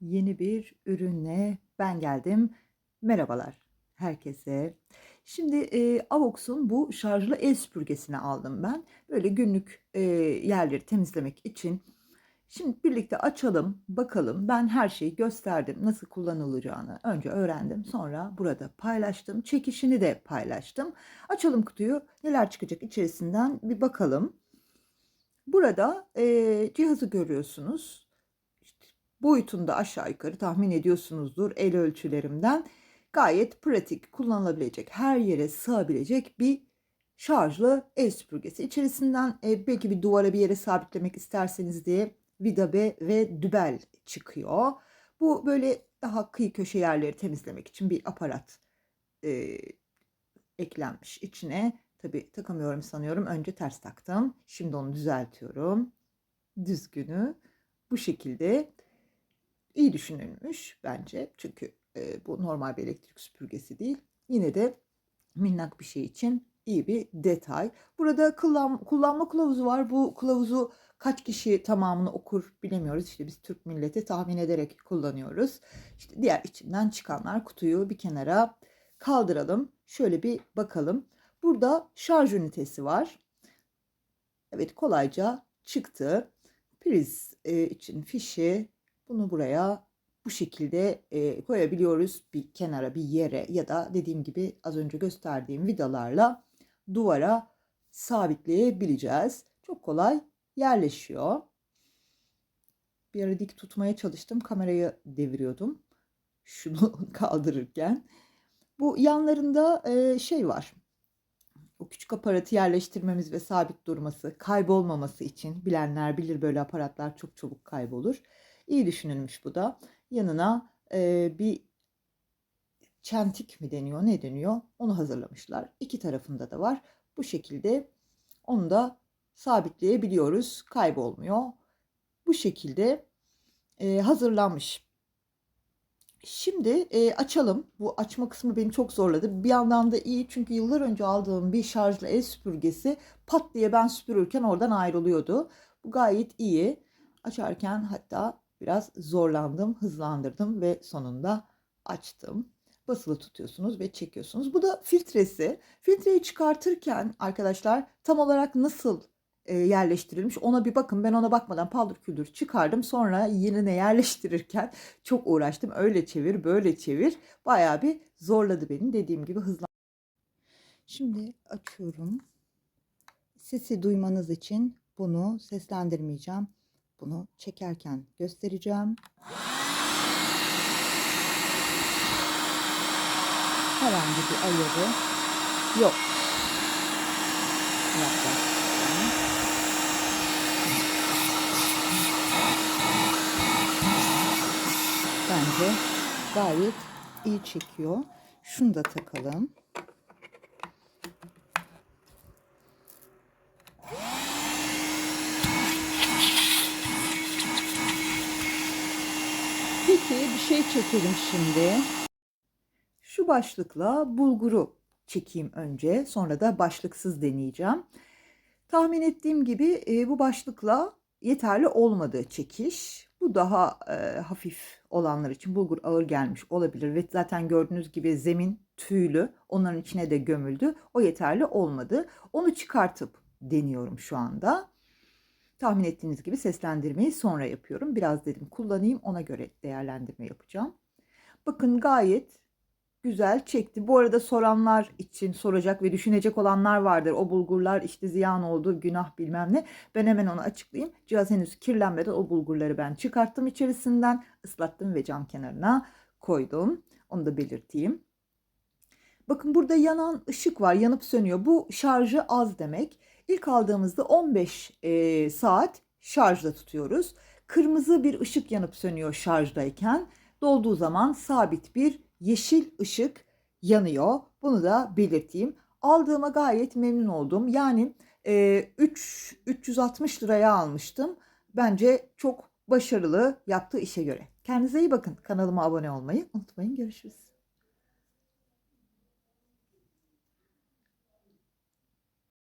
yeni bir ürünle ben geldim. Merhabalar herkese. Şimdi e, Avox'un bu şarjlı el süpürgesini aldım ben. Böyle günlük e, yerleri temizlemek için. Şimdi birlikte açalım, bakalım. Ben her şeyi gösterdim, nasıl kullanılacağını önce öğrendim. Sonra burada paylaştım. Çekişini de paylaştım. Açalım kutuyu. Neler çıkacak içerisinden bir bakalım. Burada e, cihazı görüyorsunuz. Boyutunda aşağı yukarı tahmin ediyorsunuzdur el ölçülerimden. Gayet pratik, kullanılabilecek, her yere sığabilecek bir şarjlı el süpürgesi. İçerisinden e, belki bir duvara bir yere sabitlemek isterseniz diye vida ve, dübel çıkıyor. Bu böyle daha kıyı köşe yerleri temizlemek için bir aparat e, eklenmiş içine. Tabii takamıyorum sanıyorum. Önce ters taktım. Şimdi onu düzeltiyorum. Düzgünü bu şekilde iyi düşünülmüş bence. Çünkü e, bu normal bir elektrik süpürgesi değil. Yine de minnak bir şey için iyi bir detay. Burada kullan, kullanma kılavuzu var. Bu kılavuzu kaç kişi tamamını okur bilemiyoruz. İşte biz Türk milleti tahmin ederek kullanıyoruz. İşte diğer içinden çıkanlar kutuyu bir kenara kaldıralım. Şöyle bir bakalım. Burada şarj ünitesi var. Evet kolayca çıktı. Priz e, için fişi bunu buraya bu şekilde e, koyabiliyoruz bir kenara bir yere ya da dediğim gibi az önce gösterdiğim vidalarla duvara sabitleyebileceğiz. Çok kolay yerleşiyor. Bir ara dik tutmaya çalıştım. Kamerayı deviriyordum. Şunu kaldırırken. Bu yanlarında e, şey var. O küçük aparatı yerleştirmemiz ve sabit durması, kaybolmaması için bilenler bilir böyle aparatlar çok çabuk kaybolur. İyi düşünülmüş bu da. Yanına e, bir çentik mi deniyor ne deniyor onu hazırlamışlar. İki tarafında da var. Bu şekilde onu da sabitleyebiliyoruz. Kaybolmuyor. Bu şekilde e, hazırlanmış. Şimdi e, açalım. Bu açma kısmı beni çok zorladı. Bir yandan da iyi çünkü yıllar önce aldığım bir şarjlı el süpürgesi pat diye ben süpürürken oradan ayrılıyordu. Bu gayet iyi. Açarken hatta biraz zorlandım, hızlandırdım ve sonunda açtım. Basılı tutuyorsunuz ve çekiyorsunuz. Bu da filtresi. Filtreyi çıkartırken arkadaşlar tam olarak nasıl e, yerleştirilmiş ona bir bakın. Ben ona bakmadan paldır küldür çıkardım. Sonra yerine yerleştirirken çok uğraştım. Öyle çevir, böyle çevir. Bayağı bir zorladı beni. Dediğim gibi hızlan. Şimdi açıyorum. Sesi duymanız için bunu seslendirmeyeceğim. Bunu çekerken göstereceğim. Herhangi bir ayarı yok. Yaklaştıracağım. Bence gayet iyi çekiyor. Şunu da takalım. Peki bir şey çekelim şimdi. Şu başlıkla bulguru çekeyim önce. Sonra da başlıksız deneyeceğim. Tahmin ettiğim gibi e, bu başlıkla yeterli olmadı çekiş. Bu daha e, hafif olanlar için bulgur ağır gelmiş olabilir ve zaten gördüğünüz gibi zemin tüylü onların içine de gömüldü. O yeterli olmadı. Onu çıkartıp deniyorum şu anda. Tahmin ettiğiniz gibi seslendirmeyi sonra yapıyorum. Biraz dedim kullanayım ona göre değerlendirme yapacağım. Bakın gayet güzel çekti. Bu arada soranlar için soracak ve düşünecek olanlar vardır. O bulgurlar işte ziyan oldu, günah bilmem ne. Ben hemen onu açıklayayım. Cihaz henüz kirlenmeden o bulgurları ben çıkarttım içerisinden, ıslattım ve cam kenarına koydum. Onu da belirteyim. Bakın burada yanan ışık var, yanıp sönüyor. Bu şarjı az demek. İlk aldığımızda 15 e, saat şarjda tutuyoruz. Kırmızı bir ışık yanıp sönüyor şarjdayken. Dolduğu zaman sabit bir yeşil ışık yanıyor. Bunu da belirteyim. Aldığıma gayet memnun oldum. Yani e, 3 360 liraya almıştım. Bence çok başarılı yaptığı işe göre. Kendinize iyi bakın. Kanalıma abone olmayı unutmayın. Görüşürüz.